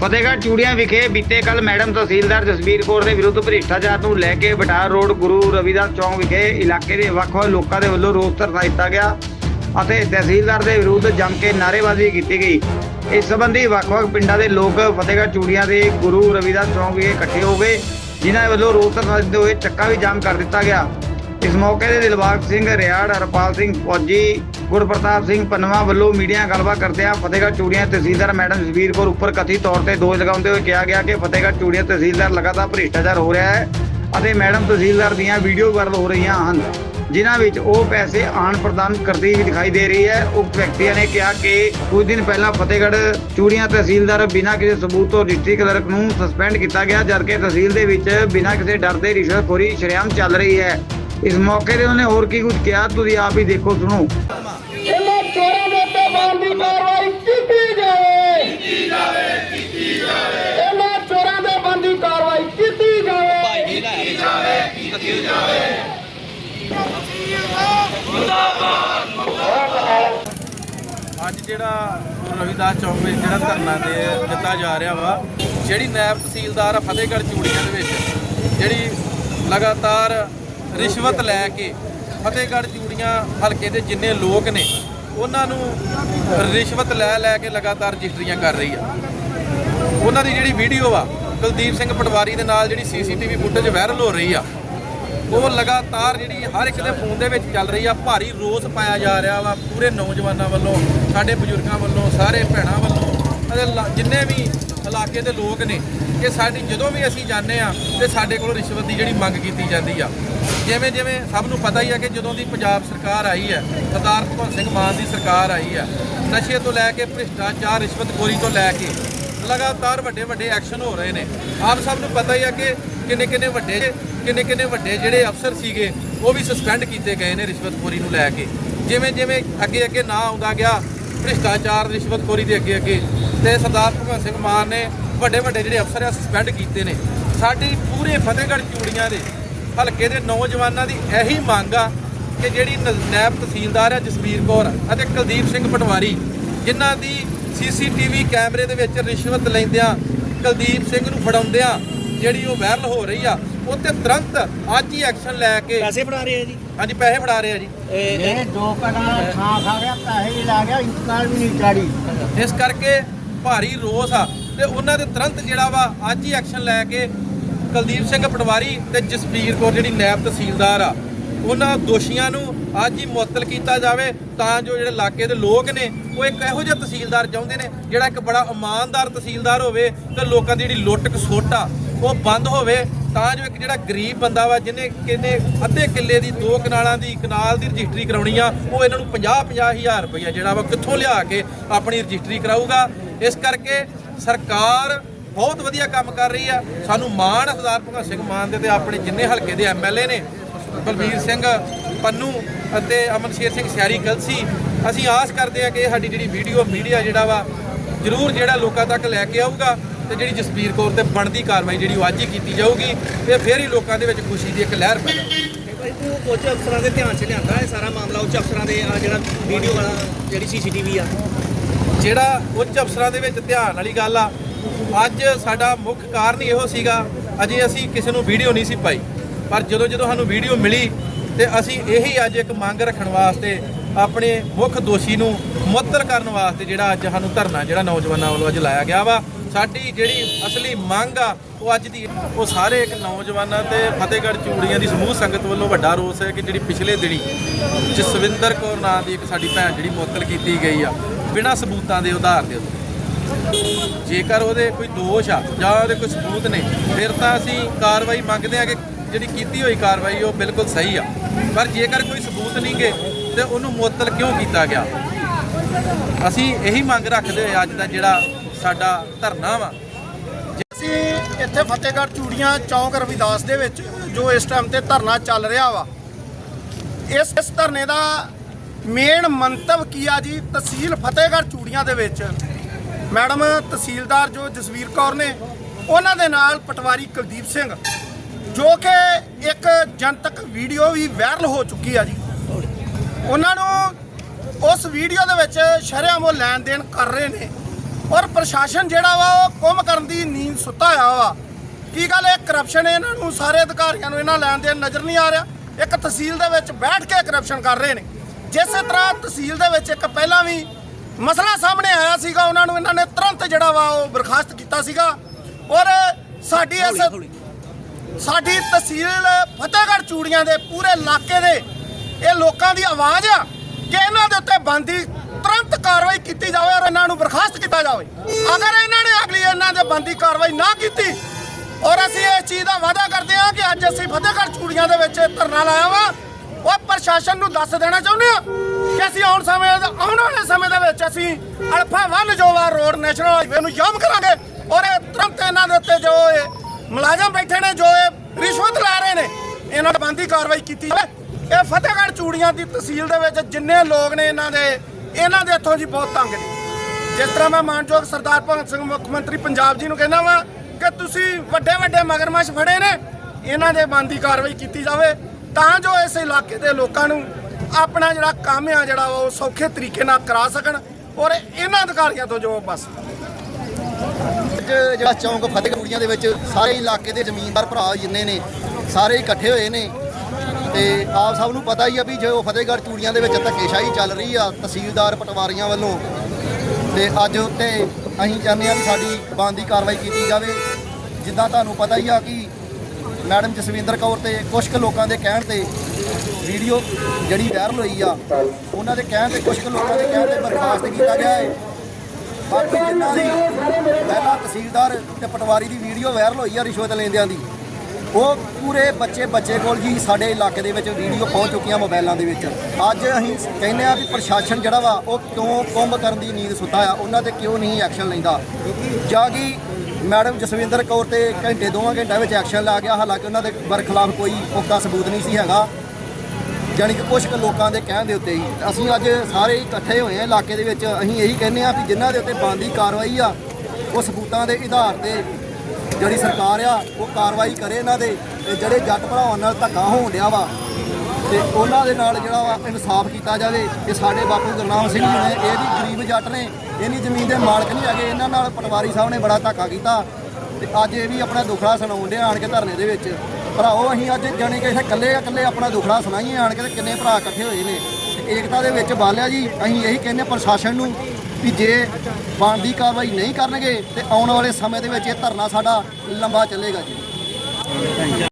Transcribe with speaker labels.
Speaker 1: ਫਤਿਹਗੜ੍ਹ ਚੂੜੀਆਂ ਵਿਖੇ ਬੀਤੇ ਕੱਲ ਮੈਡਮ ਤਹਿਸੀਲਦਾਰ ਜਸਵੀਰ ਕੌਰ ਦੇ ਵਿਰੁੱਧ ਭ੍ਰਿਸ਼ਟਾਚਾਰ ਨੂੰ ਲੈ ਕੇ ਬਟਾਰ ਰੋਡ ਗੁਰੂ ਰਵਿਦਾਸ ਚੌਂਕ ਵਿਖੇ ਇਲਾਕੇ ਦੇ ਵੱਖ-ਵੱਖ ਲੋਕਾਂ ਦੇ ਵੱਲੋਂ ਰੋਸ ਧਰਨਾ ਦਿੱਤਾ ਗਿਆ ਅਤੇ ਤਹਿਸੀਲਦਾਰ ਦੇ ਵਿਰੁੱਧ ਜੰਮ ਕੇ ਨਾਅਰੇਬਾਜ਼ੀ ਕੀਤੀ ਗਈ। ਇਸ ਸੰਬੰਧੀ ਵੱਖ-ਵੱਖ ਪਿੰਡਾਂ ਦੇ ਲੋਕ ਫਤਿਹਗੜ੍ਹ ਚੂੜੀਆਂ ਦੇ ਗੁਰੂ ਰਵਿਦਾਸ ਚੌਂਕ ਵਿਖੇ ਇਕੱਠੇ ਹੋ ਗਏ, ਜਿਨ੍ਹਾਂ ਦੇ ਵੱਲੋਂ ਰੋਸ ਧਰਨਾ ਦਿੰਦੇ ਹੋਏ ਚੱਕਾ ਵੀ ਜਾਮ ਕਰ ਦਿੱਤਾ ਗਿਆ। ਇਸ ਮੌਕੇ ਤੇ ਦਿਲਬਾਗ ਸਿੰਘ, ਰਿਆੜ, ਹਰਪਾਲ ਸਿੰਘ, ਫੌਜੀ, ਗੁਰਪ੍ਰਤਾਪ ਸਿੰਘ ਪੰਨਵਾ ਵੱਲੋਂ ਮੀਡੀਆ ਗੱਲਬਾਤ ਕਰਦਿਆਂ ਫਤਿਹਗੜ੍ਹ ਚੂੜੀਆਂ ਤਹਿਸੀਲਦਾਰ ਮੈਡਮ ਜਸਵੀਰ ਕੌਰ ਉੱਪਰ ਕਥਿਤ ਤੌਰ ਤੇ ਦੋਸ਼ ਲਗਾਉਂਦੇ ਹੋਏ ਕਿਹਾ ਗਿਆ ਕਿ ਫਤਿਹਗੜ੍ਹ ਚੂੜੀਆਂ ਤਹਿਸੀਲਦਾਰ ਲਗਾਤਾਰ ਭ੍ਰਿਸ਼ਟਾਚਾਰ ਹੋ ਰਿਹਾ ਹੈ ਅਤੇ ਮੈਡਮ ਤਹਿਸੀਲਦਾਰ ਦੀਆਂ ਵੀਡੀਓ ਵਾਇਰਲ ਹੋ ਰਹੀਆਂ ਹਨ, ਜਿਨ੍ਹਾਂ ਵਿੱਚ ਉਹ ਪੈਸੇ ਆਣ ਪ੍ਰਦਾਨ ਕਰਦੀ ਵੀ ਦਿਖਾਈ ਦੇ ਰਹੀ ਹੈ। ਉਪ ਵਿਅਕਤੀਆਂ ਨੇ ਕਿਹਾ ਕਿ ਕੁਝ ਦਿਨ ਪਹਿਲਾਂ ਫਤਿਹਗੜ੍ਹ ਚੂੜੀਆਂ ਤਹਿਸੀਲਦਾਰ ਬਿਨਾਂ ਕਿਸੇ ਸਬੂਤ ਤੋਂ ਡਿਸਟ੍ਰਿਕਟ ਕਲਰਕ ਨੂੰ ਸਸਪੈਂਡ ਕੀਤਾ ਗਿਆ, ਜਦਕਿ ਤਹਿਸੀਲ ਦੇ ਵਿੱਚ ਬਿਨਾਂ ਕਿਸੇ ਡਰ ਦੇ ਰਿਸ਼ਵਤਖੋਰੀ ਸ਼ਰੇਆਮ ਚੱਲ ਰਹੀ ਹੈ। ਇਸ ਮੌਕੇ ਤੇ ਉਹਨੇ ਹੋਰ ਕੀ ਕੁਝ ਕਿਹਾ? ਤੁਸੀਂ ਆਪ ਹੀ ਦੇਖੋ ਸੁਣੋ।
Speaker 2: ਇਹਨਾਂ ਚੋਰਾਂ ਦੇ ਉੱਤੇ ਬਣਦੀ ਕਾਰਵਾਈ ਕੀਤੀ ਜਾਵੇ। ਕੀਤੀ ਜਾਵੇ ਕੀਤੀ ਜਾਵੇ ਇਹਨਾਂ ਚੋਰਾਂ ਦੇ ਬਣਦੀ ਕਾਰਵਾਈ ਕੀਤੀ ਜਾਵੇ।
Speaker 3: ਅੱਜ ਜਿਹੜਾ ਗੁਰੂ ਰਵਿਦਾਸ ਚੌਕ ਵਿੱਚ ਜਿਹੜਾ ਧਰਨਾ ਦੇ ਦਿੱਤਾ ਜਾ ਰਿਹਾ ਵਾ ਜਿਹੜੀ ਨਾਇਬ ਤਹਿਸੀਲਦਾਰ ਫਤਿਹਗੜ੍ਹ ਚੂੜੀਆਂ ਦੇ ਵਿੱਚ ਜਿਹੜੀ ਲਗਾਤਾਰ ਰਿਸ਼ਵਤ ਲੈ ਕੇ ਫਤਿਹਗੜ੍ਹ ਚੂੜੀਆਂ ਹਲਕੇ ਦੇ ਜਿੰਨੇ ਲੋਕ ਨੇ, ਉਹਨਾਂ ਨੂੰ ਰਿਸ਼ਵਤ ਲੈ ਲੈ ਕੇ ਲਗਾਤਾਰ ਰਜਿਸਟਰੀਆਂ ਕਰ ਰਹੀ ਆ। ਉਹਨਾਂ ਦੀ ਜਿਹੜੀ ਵੀਡੀਓ ਆ, ਕੁਲਦੀਪ ਸਿੰਘ ਪਟਵਾਰੀ ਦੇ ਨਾਲ ਜਿਹੜੀ ਸੀਸੀਟੀਵੀ ਫੁਟੇਜ ਵਾਇਰਲ ਹੋ ਰਹੀ ਆ, ਉਹ ਲਗਾਤਾਰ ਜਿਹੜੀ ਹਰ ਇੱਕ ਦੇ ਫੋਨ ਦੇ ਵਿੱਚ ਚੱਲ ਰਹੀ ਆ। ਭਾਰੀ ਰੋਸ ਪਾਇਆ ਜਾ ਰਿਹਾ ਵਾ, ਪੂਰੇ ਨੌਜਵਾਨਾਂ ਵੱਲੋਂ, ਸਾਡੇ ਬਜ਼ੁਰਗਾਂ ਵੱਲੋਂ, ਸਾਰੇ ਭੈਣਾਂ ਵੱਲੋਂ। ਅਤੇ ਲਾ- ਜਿੰਨੇ ਵੀ ਇਲਾਕੇ ਦੇ ਲੋਕ ਨੇ, ਕਿ ਸਾਡੀ ਜਦੋਂ ਵੀ ਅਸੀਂ ਜਾਂਦੇ ਆ ਤੇ ਸਾਡੇ ਕੋਲ ਰਿਸ਼ਵਤ ਦੀ ਜਿਹੜੀ ਮੰਗ ਕੀਤੀ ਜਾਂਦੀ ਆ। ਜਿਵੇਂ ਜਿਵੇਂ ਸਭ ਨੂੰ ਪਤਾ ਹੀ ਆ ਕਿ ਜਦੋਂ ਦੀ ਪੰਜਾਬ ਸਰਕਾਰ ਆਈ ਹੈ, ਸਰਦਾਰ ਭਗਵੰਤ ਸਿੰਘ ਮਾਨ ਦੀ ਸਰਕਾਰ ਆਈ ਹੈ, ਨਸ਼ੇ ਤੋਂ ਲੈ ਕੇ ਭ੍ਰਿਸ਼ਟਾਚਾਰ ਰਿਸ਼ਵਤਖੋਰੀ ਤੋਂ ਲੈ ਕੇ ਲਗਾਤਾਰ ਵੱਡੇ ਵੱਡੇ ਐਕਸ਼ਨ ਹੋ ਰਹੇ ਨੇ। ਆਪ ਸਭ ਨੂੰ ਪਤਾ ਹੀ ਆ ਕਿ ਕਿੰਨੇ ਕਿੰਨੇ ਵੱਡੇ, ਕਿੰਨੇ ਕਿੰਨੇ ਵੱਡੇ ਜਿਹੜੇ ਅਫਸਰ ਸੀਗੇ, ਉਹ ਵੀ ਸਸਪੈਂਡ ਕੀਤੇ ਗਏ ਨੇ ਰਿਸ਼ਵਤਖੋਰੀ ਨੂੰ ਲੈ ਕੇ। ਜਿਵੇਂ ਜਿਵੇਂ ਅੱਗੇ ਅੱਗੇ ਨਾ ਆਉਂਦਾ ਗਿਆ, ਭ੍ਰਿਸ਼ਟਾਚਾਰ ਰਿਸ਼ਵਤਖੋਰੀ ਦੇ ਅੱਗੇ ਅੱਗੇ ਤੇ ਸਰਦਾਰ ਭਗਵੰਤ ਸਿੰਘ ਮਾਨ ਨੇ ਵੱਡੇ ਵੱਡੇ ਜਿਹੜੇ ਅਫਸਰ ਆ ਸਸਪੈਂਡ ਕੀਤੇ ਨੇ। ਸਾਡੀ ਪੂਰੇ ਫਤਿਹਗੜ੍ਹ ਚੂੜੀਆਂ ਦੇ ਹਲਕੇ ਦੇ ਨੌਜਵਾਨਾਂ ਦੀ ਇਹੀ ਮੰਗ ਆ ਕਿ ਜਿਹੜੀ ਨਾਇਬ ਤਹਿਸੀਲਦਾਰ ਹੈ ਜਸਵੀਰ ਕੌਰ ਅਤੇ ਕੁਲਦੀਪ ਸਿੰਘ ਪਟਵਾਰੀ ਜਿਨ੍ਹਾਂ ਦੀ ਸੀਸੀਟੀਵੀ ਕੈਮਰੇ ਦੇ ਵਿੱਚ ਰਿਸ਼ਵਤ ਲੈਂਦਿਆਂ ਕੁਲਦੀਪ ਸਿੰਘ ਨੂੰ ਫੜਾਉਂਦਿਆਂ ਜਿਹੜੀ ਉਹ ਵਾਇਰਲ ਹੋ ਰਹੀ ਆ ਉਹ ਤੇ ਤੁਰੰਤ ਅੱਜ ਹੀ ਐਕਸ਼ਨ ਲੈ ਕੇ
Speaker 4: ਪੈਸੇ ਫੜਾ ਰਹੇ ਆ ਜੀ?
Speaker 3: ਹਾਂਜੀ ਪੈਸੇ ਫੜਾ ਰਹੇ ਆ ਜੀ।
Speaker 4: ਇਹ
Speaker 5: ਇਹ ਦੋ ਕਣਾ ਖਾ ਖਾ ਗਿਆ ਪੈਸੇ ਵੀ ਲਾ ਗਿਆ ਇੰਤਕਾਲ ਵੀ ਨਹੀਂ ਚਾੜੀ
Speaker 3: ਇਸ ਕਰਕੇ ਭਾਰੀ ਰੋਸ ਆ। ਤੇ ਉਹਨਾਂ ਦੇ ਤੁਰੰਤ ਜਿਹੜਾ ਵਾ, ਅੱਜ ਹੀ ਐਕਸ਼ਨ ਲੈ ਕੇ ਕੁਲਦੀਪ ਸਿੰਘ ਪਟਵਾਰੀ ਤੇ ਜਸਵੀਰ ਕੌਰ, ਜਿਹੜੀ ਨਾਇਬ ਤਹਿਸੀਲਦਾਰ ਆ, ਉਹਨਾਂ ਦੋਸ਼ੀਆਂ ਨੂੰ ਅੱਜ ਹੀ ਮੁਅੱਤਲ ਕੀਤਾ ਜਾਵੇ, ਤਾਂ ਜੋ ਜਿਹੜੇ ਇਲਾਕੇ ਦੇ ਲੋਕ ਨੇ, ਉਹ ਇੱਕ ਇਹੋ ਜਿਹਾ ਤਹਿਸੀਲਦਾਰ ਚਾਹੁੰਦੇ ਨੇ, ਜਿਹੜਾ ਇੱਕ ਬੜਾ ਇਮਾਨਦਾਰ ਤਹਿਸੀਲਦਾਰ ਹੋਵੇ ਤੇ ਲੋਕਾਂ ਦੀ ਜਿਹੜੀ ਲੁੱਟ ਖਸੁੱਟ ਆ, ਉਹ ਬੰਦ ਹੋਵੇ, ਤਾਂ ਜੋ ਇੱਕ ਜਿਹੜਾ ਗਰੀਬ ਬੰਦਾ ਵਾ, ਜਿਹਨੇ ਕਿੰਨੇ ਅੱਧੇ ਕਿੱਲੇ ਦੀ, ਦੋ ਕਨਾਲਾਂ ਦੀ, ਕਨਾਲ ਦੀ ਰਜਿਸਟਰੀ ਕਰਾਉਣੀ ਆ, ਉਹ ਇਹਨਾਂ ਨੂੰ 50 50 ਹਜ਼ਾਰ ਰੁਪਇਆ ਜਿਹੜਾ ਵਾ ਕਿੱਥੋਂ ਲਿਆ ਕੇ ਆਪਣੀ ਰਜਿਸਟਰੀ ਕਰਾਊਗਾ। ਇਸ ਕਰਕੇ ਸਰਕਾਰ ਬਹੁਤ ਵਧੀਆ ਕੰਮ ਕਰ ਰਹੀ ਆ। ਸਾਨੂੰ ਮਾਣ ਸਰਦਾਰ ਭਗਤ ਸਿੰਘ ਮਾਨ ਦੇ ਤੇ ਆਪਣੇ ਜਿੰਨੇ ਹਲਕੇ ਦੇ ਐਮਐਲਏ ਨੇ, ਬਲਬੀਰ ਸਿੰਘ, ਪੰਨੂ ਅਤੇ ਅਮਨਸ਼ੇਰ ਸਿੰਘ ਸਿਆਰੀ ਕਲਸੀ, ਅਸੀਂ ਆਸ ਕਰਦੇ ਆ ਕਿ ਇਹ ਸਾਡੀ ਜਿਹੜੀ ਵੀਡੀਓ, ਮੀਡੀਆ ਜਿਹੜਾ ਵਾ, ਜ਼ਰੂਰ ਜਿਹੜਾ ਲੋਕਾਂ ਤੱਕ ਲੈ ਕੇ ਆਊਗਾ ਤੇ ਜਿਹੜੀ ਜਸਬੀਰ ਕੌਰ ਤੇ ਬਣਦੀ ਕਾਰਵਾਈ ਜਿਹੜੀ ਉਹ ਅੱਜ ਹੀ ਕੀਤੀ ਜਾਊਗੀ ਤੇ ਫਿਰ ਹੀ ਲੋਕਾਂ ਦੇ ਵਿੱਚ ਖੁਸ਼ੀ ਦੀ ਇੱਕ ਲਹਿਰ ਪੈਦਾ ਹੋਊਗੀ
Speaker 4: ਉੱਚ ਅਫਸਰਾਂ ਦੇ ਧਿਆਨ 'ਚ ਲਿਆਂਦਾ ਇਹ ਸਾਰਾ ਮਾਮਲਾ, ਉੱਚ ਅਫਸਰਾਂ ਦੇ ਆ ਜਿਹੜਾ ਵੀਡੀਓ ਵਾਲਾ ਜਿਹੜੀ ਸੀਸੀਟੀਵੀ ਆ?
Speaker 3: ਜਿਹੜਾ ਉੱਚ ਅਫਸਰਾਂ ਦੇ ਵਿੱਚ ਧਿਆਨ ਵਾਲੀ ਗੱਲ ਆ, ਅੱਜ ਸਾਡਾ ਮੁੱਖ ਕਾਰਨ ਇਹੋ ਸੀਗਾ, ਅਜੇ ਅਸੀਂ ਕਿਸੇ ਨੂੰ ਵੀਡੀਓ ਨਹੀਂ ਸੀ ਪਾਈ। ਪਰ ਜਦੋਂ ਜਦੋਂ ਸਾਨੂੰ ਵੀਡੀਓ ਮਿਲੀ ਤੇ ਅਸੀਂ ਇਹੀ ਅੱਜ ਇੱਕ ਮੰਗ ਰੱਖਣ ਵਾਸਤੇ ਆਪਣੇ ਮੁੱਖ ਦੋਸ਼ੀ ਨੂੰ ਮੁਅੱਤਲ ਕਰਨ ਵਾਸਤੇ ਜਿਹੜਾ ਅੱਜ ਸਾਨੂੰ ਧਰਨਾ, ਜਿਹੜਾ ਨੌਜਵਾਨਾਂ ਵੱਲੋਂ ਅੱਜ ਲਾਇਆ ਗਿਆ ਵਾ, ਸਾਡੀ ਜਿਹੜੀ ਅਸਲੀ ਮੰਗ ਆ, ਉਹ ਅੱਜ ਦੀ ਉਹ ਸਾਰੇ ਇੱਕ ਨੌਜਵਾਨਾਂ ਤੇ ਫਤਿਹਗੜ੍ਹ ਚੂੜੀਆਂ ਦੀ ਸਮੂਹ ਸੰਗਤ ਵੱਲੋਂ ਵੱਡਾ ਰੋਸ ਹੈ ਕਿ ਜਿਹੜੀ ਪਿਛਲੇ ਦਿਨੀ ਜਸਵਿੰਦਰ ਕੌਰ ਨਾਂ ਦੀ ਇੱਕ ਸਾਡੀ ਭੈਣ ਜਿਹੜੀ ਮੁਅੱਤਲ ਕੀਤੀ ਗਈ ਆ ਬਿਨਾਂ ਸਬੂਤਾਂ ਦੇ ਉਧਾਰ ਦੇ ਉੱਤੇ। ਜੇਕਰ ਉਹਦੇ ਕੋਈ ਦੋਸ਼ ਆ ਜਾਂ ਉਹਦੇ ਕੋਈ ਸਬੂਤ ਨੇ, ਫਿਰ ਤਾਂ ਅਸੀਂ ਕਾਰਵਾਈ ਮੰਗਦੇ ਆ ਕਿ ਜਿਹੜੀ ਕੀਤੀ ਹੋਈ ਕਾਰਵਾਈ ਉਹ ਬਿਲਕੁਲ ਸਹੀ ਆ। ਪਰ ਜੇਕਰ ਕੋਈ ਸਬੂਤ ਨਹੀਂਗੇ ਤੇ ਉਹਨੂੰ ਮੁਅੱਤਲ ਕਿਉਂ ਕੀਤਾ ਗਿਆ? ਅਸੀਂ ਇਹੀ ਮੰਗ ਰੱਖਦੇ ਹੋਏ ਅੱਜ ਦਾ ਜਿਹੜਾ ਸਾਡਾ ਧਰਨਾ ਵਾ।
Speaker 2: ਅਸੀਂ ਇੱਥੇ ਫਤਿਹਗੜ੍ਹ ਚੂੜੀਆਂ ਚੌਂਕ ਰਵਿਦਾਸ ਦੇ ਵਿੱਚ ਜੋ ਇਸ ਟਾਈਮ ਤੇ ਧਰਨਾ ਚੱਲ ਰਿਹਾ ਵਾ ਇਸ ਇਸ ਧਰਨੇ ਦਾ ਮੇਨ ਮੰਤਵ ਕੀ ਆ ਜੀ? ਤਹਿਸੀਲ ਫਤਿਹਗੜ੍ਹ ਚੂੜੀਆਂ ਦੇ ਵਿੱਚ। ਮੈਡਮ, ਤਹਿਸੀਲਦਾਰ ਜੋ ਜਸਵੀਰ ਕੌਰ ਨੇ, ਉਹਨਾਂ ਦੇ ਨਾਲ ਪਟਵਾਰੀ ਕੁਲਦੀਪ ਸਿੰਘ, ਜੋ ਕਿ ਇੱਕ ਜਨਤਕ ਵੀਡੀਓ ਵੀ ਵਾਇਰਲ ਹੋ ਚੁੱਕੀ ਆ ਜੀ। ਉਹਨਾਂ ਨੂੰ ਉਸ ਵੀਡੀਓ ਦੇ ਵਿੱਚ ਸ਼ਰੇਆਮ ਉਹ ਲੈਣ ਦੇਣ ਕਰ ਰਹੇ ਨੇ। ਔਰ ਪ੍ਰਸ਼ਾਸਨ ਜਿਹੜਾ ਵਾ, ਉਹ ਕੁੰਭ ਕਰਨ ਦੀ ਨੀਂਦ ਸੁੱਤਾ ਹੋਇਆ ਵਾ। ਕੀ ਗੱਲ, ਇਹ ਕਰਪਸ਼ਨ ਇਹਨਾਂ ਨੂੰ ਸਾਰੇ ਅਧਿਕਾਰੀਆਂ ਨੂੰ ਇਹਨਾਂ ਲੈਣ ਦੇਣ ਨਜ਼ਰ ਨਹੀਂ ਆ ਰਿਹਾ। ਇੱਕ ਤਹਿਸੀਲ ਦੇ ਵਿੱਚ ਬੈਠ ਕੇ ਕਰਪਸ਼ਨ ਕਰ ਰਹੇ ਨੇ। ਜਿਸੇ ਤਰ੍ਹਾਂ ਤਹਿਸੀਲ ਦੇ ਵਿੱਚ ਇੱਕ ਪਹਿਲਾਂ ਵੀ ਮਸਲਾ ਸਾਹਮਣੇ ਆਇਆ ਸੀਗਾ ਉਹਨਾਂ ਨੂੰ ਇਹਨਾਂ ਨੇ ਤੁਰੰਤ ਜਿਹੜਾ ਵਾ ਉਹ ਬਰਖਾਸਤ ਕੀਤਾ ਸੀਗਾ। ਔਰ ਸਾਡੀ ਇਸ ਸਾਡੀ ਤਹਿਸੀਲ ਫਤਿਹਗੜ੍ਹ ਚੂੜੀਆਂ ਦੇ ਪੂਰੇ ਇਲਾਕੇ ਦੇ ਇਹ ਲੋਕਾਂ ਦੀ ਆਵਾਜ਼ ਆ ਕਿ ਇਹਨਾਂ ਦੇ ਉੱਤੇ ਬੰਦੀ ਤੁਰੰਤ ਕਾਰਵਾਈ ਕੀਤੀ ਜਾਵੇ ਔਰ ਇਹਨਾਂ ਨੂੰ ਬਰਖਾਸਤ ਕੀਤਾ ਜਾਵੇ। ਅਗਰ ਇਹਨਾਂ ਨੇ ਅਗਲੀ ਇਹਨਾਂ ਦੇ ਬੰਦੀ ਕਾਰਵਾਈ ਨਾ ਕੀਤੀ ਔਰ ਅਸੀਂ ਇਸ ਚੀਜ਼ ਦਾ ਵਾਅਦਾ ਕਰਦੇ ਹਾਂ ਕਿ ਅੱਜ ਅਸੀਂ ਫਤਿਹਗੜ੍ਹ ਚੂੜੀਆਂ ਦੇ ਵਿੱਚ ਧਰਨਾ ਲਾਇਆ ਵਾ ਉਹ ਪ੍ਰਸ਼ਾਸਨ ਨੂੰ ਦੱਸ ਦੇਣਾ ਚਾਹੁੰਦੇ ਆ ਕਿ ਅਸੀਂ ਆਉਣ ਸਮੇਂ ਆਉਣ ਵਾਲੇ ਸਮੇਂ ਦੇ ਵਿੱਚ ਅਸੀਂ ਅਲਫਾ ਵਨ ਜੋ ਰੋਡ ਨੈਸ਼ਨਲ ਹਾਈਵੇ ਨੂੰ ਜਾਮ ਕਰਾਂਗੇ ਔਰ ਇਹ ਤੁਰੰਤ ਇਹਨਾਂ ਦੇ ਉੱਤੇ ਜੋ ਇਹ ਮੁਲਾਜ਼ਮ ਬੈਠੇ ਨੇ, ਜੋ ਇਹ ਰਿਸ਼ਵਤ ਲੈ ਰਹੇ ਨੇ, ਇਹਨਾਂ ਤੇ ਬੰਦੀ ਕਾਰਵਾਈ ਕੀਤੀ ਜਾਵੇ। ਇਹ ਫਤਿਹਗੜ੍ਹ ਚੂੜੀਆਂ ਦੀ ਤਹਿਸੀਲ ਦੇ ਵਿੱਚ ਜਿੰਨੇ ਲੋਕ ਨੇ ਇਹਨਾਂ ਦੇ ਇਹਨਾਂ ਦੇ ਇੱਥੋਂ ਜੀ ਬਹੁਤ ਤੰਗ ਨੇ। ਜਿਸ ਤਰ੍ਹਾਂ ਮੈਂ ਮਾਨਯੋਗ ਸਰਦਾਰ ਭਗਤ ਸਿੰਘ, ਮੁੱਖ ਮੰਤਰੀ ਪੰਜਾਬ ਜੀ ਨੂੰ ਕਹਿੰਦਾ ਵਾਂ ਕਿ ਤੁਸੀਂ ਵੱਡੇ ਵੱਡੇ ਮਗਰਮੱਛ ਫੜੇ ਨੇ, ਇਹਨਾਂ ਦੇ ਬੰਦੀ ਕਾਰਵਾਈ ਕੀਤੀ ਜਾਵੇ। ਤਾਂ ਜੋ ਇਸ ਇਲਾਕੇ ਦੇ ਲੋਕਾਂ ਨੂੰ ਆਪਣਾ ਜਿਹੜਾ ਕੰਮ ਆ, ਜਿਹੜਾ ਉਹ ਸੌਖੇ ਤਰੀਕੇ ਨਾਲ ਕਰਾ ਸਕਣ ਔਰ ਇਹਨਾਂ ਅਧਿਕਾਰੀਆਂ ਤੋਂ ਜੋ ਬਸ।
Speaker 6: ਅੱਜ ਜਿਹੜਾ ਚੌਂਕ ਫਤਿਹਗੜ੍ਹੂੜੀਆਂ ਦੇ ਵਿੱਚ ਸਾਰੇ ਇਲਾਕੇ ਦੇ ਜ਼ਮੀਨਦਾਰ ਭਰਾ ਜਿੰਨੇ ਨੇ, ਸਾਰੇ ਇਕੱਠੇ ਹੋਏ ਨੇ ਤੇ ਆਪ ਸਭ ਨੂੰ ਪਤਾ ਹੀ ਆ ਵੀ ਜੋ ਫਤਿਹਗੜ੍ਹ ਚੂੜੀਆਂ ਦੇ ਵਿੱਚ ਧੱਕੇਸ਼ਾਹੀ ਚੱਲ ਰਹੀ ਆ ਤਹਿਸੀਲਦਾਰ ਪਟਵਾਰੀਆਂ ਵੱਲੋਂ। ਤੇ ਅੱਜ ਉੱਤੇ ਅਸੀਂ ਚਾਹੁੰਦੇ ਆ ਵੀ ਸਾਡੀ ਬਣਦੀ ਕਾਰਵਾਈ ਕੀਤੀ ਜਾਵੇ। ਜਿੱਦਾਂ ਤੁਹਾਨੂੰ ਪਤਾ ਹੀ ਆ ਕਿ ਮੈਡਮ ਜਸਵਿੰਦਰ ਕੌਰ ਤੇ ਕੁਝ ਕੁ ਲੋਕਾਂ ਦੇ ਕਹਿਣ ਤੇ ਵੀਡੀਓ ਜਿਹੜੀ ਵਾਇਰਲ ਹੋਈ ਆ, ਉਹਨਾਂ ਦੇ ਕਹਿਣ ਤੇ ਕੁਝ ਕੁ ਲੋਕਾਂ ਦੇ ਕਹਿਣ ਤੇ ਬਰਖਾਸਤ ਕੀਤਾ ਗਿਆ ਹੈ। ਬਾਕੀ ਜਿਨ੍ਹਾਂ ਦੀ ਪਹਿਲਾਂ ਤਹਿਸੀਲਦਾਰ ਤੇ ਪਟਵਾਰੀ ਦੀ ਵੀਡੀਓ ਵਾਇਰਲ ਹੋਈ ਆ ਰਿਸ਼ਵਤ ਲੈਂਦਿਆਂ ਦੀ, ਉਹ ਪੂਰੇ ਬੱਚੇ ਬੱਚੇ ਕੋਲ ਜੀ ਸਾਡੇ ਇਲਾਕੇ ਦੇ ਵਿੱਚ ਵੀਡੀਓ ਪਹੁੰਚ ਚੁੱਕੀਆਂ ਮੋਬਾਈਲਾਂ ਦੇ ਵਿੱਚ। ਅੱਜ ਅਸੀਂ ਕਹਿੰਦੇ ਆ ਵੀ ਪ੍ਰਸ਼ਾਸਨ ਜਿਹੜਾ ਵਾ, ਉਹ ਕਿਉਂ ਕੁੰਭ ਕਰਨ ਦੀ ਨੀਂਦ ਸੁੱਤਾ ਆ, ਉਹਨਾਂ ਤੇ ਕਿਉਂ ਨਹੀਂ ਐਕਸ਼ਨ ਲੈਂਦਾ। ਜਾਂ ਕਿ ਮੈਡਮ ਜਸਵਿੰਦਰ ਕੌਰ ਤੇ ਘੰਟੇ, ਦੋਵਾਂ ਘੰਟਿਆਂ ਵਿੱਚ ਐਕਸ਼ਨ ਲਾ ਗਿਆ। ਹਾਲਾਂਕਿ ਉਹਨਾਂ ਦੇ ਬਰਖਲਾਫ ਕੋਈ ਪੁਖਤਾ ਸਬੂਤ ਨਹੀਂ ਸੀ ਹੈਗਾ। ਜਾਣੀ ਕਿ ਕੁਝ ਕੁ ਲੋਕਾਂ ਦੇ ਕਹਿਣ ਦੇ ਉੱਤੇ ਹੀ। ਅਸੀਂ ਅੱਜ ਸਾਰੇ ਇਕੱਠੇ ਹੋਏ ਆ ਇਲਾਕੇ ਦੇ ਵਿੱਚ। ਅਸੀਂ ਇਹੀ ਕਹਿੰਦੇ ਆ ਕਿ ਜਿਨ੍ਹਾਂ ਦੇ ਉੱਤੇ ਬੰਦੀ ਕਾਰਵਾਈ ਆ, ਉਹ ਸਬੂਤਾਂ ਦੇ ਆਧਾਰ ਤੇ ਜਿਹੜੀ ਸਰਕਾਰ ਆ, ਉਹ ਕਾਰਵਾਈ ਕਰੇ ਇਹਨਾਂ ਦੇ ਤੇ ਜਿਹੜੇ ਜੱਟ ਭਰਾਵਾਂ ਨਾਲ ਧੱਕਾ ਹੋਣ ਡਿਆ ਵਾ ਤੇ ਉਹਨਾਂ ਦੇ ਨਾਲ ਜਿਹੜਾ ਵਾ ਇਨਸਾਫ ਕੀਤਾ ਜਾਵੇ ਕਿ ਸਾਡੇ ਬਾਪੂ ਗੁਰਨਾਮ ਸਿੰਘ ਜੀ ਨੇ, ਇਹ ਵੀ ਗਰੀਬ ਜੱਟ ਨੇ, ਇੰਨੀ ਜ਼ਮੀਨ ਦੇ ਮਾਲਕ ਨਹੀਂ ਹੈਗੇ, ਇਹਨਾਂ ਨਾਲ ਪਟਵਾਰੀ ਸਾਹਿਬ ਨੇ ਬੜਾ ਧੱਕਾ ਕੀਤਾ। ਤੇ ਅੱਜ ਇਹ ਵੀ ਆਪਣਾ ਦੁੱਖੜਾ ਸੁਣਾਉਂਦੇ ਆਣ ਕੇ ਧਰਨੇ ਦੇ ਵਿੱਚ। ਭਰਾਓ, ਅਸੀਂ ਅੱਜ ਜਾਣੀ ਕਿ ਇਕੱਲੇ ਇਕੱਲੇ ਆਪਣਾ ਦੁੱਖੜਾ ਸੁਣਾਈਏ, ਆਣ ਕੇ ਤੇ ਕਿੰਨੇ ਭਰਾ ਇਕੱਠੇ ਹੋਏ ਨੇ। ਤੇ ਏਕਤਾ ਦੇ ਵਿੱਚ ਬਾਲਿਆ ਜੀ, ਅਸੀਂ ਇਹੀ ਕਹਿੰਦੇ ਪ੍ਰਸ਼ਾਸਨ ਨੂੰ ਵੀ ਜੇ ਬਣਦੀ ਕਾਰਵਾਈ ਨਹੀਂ ਕਰਨਗੇ ਤੇ ਆਉਣ ਵਾਲੇ ਸਮੇਂ ਦੇ ਵਿੱਚ ਇਹ ਧਰਨਾ ਸਾਡਾ ਲੰਬਾ ਚੱਲੇਗਾ ਜੀ।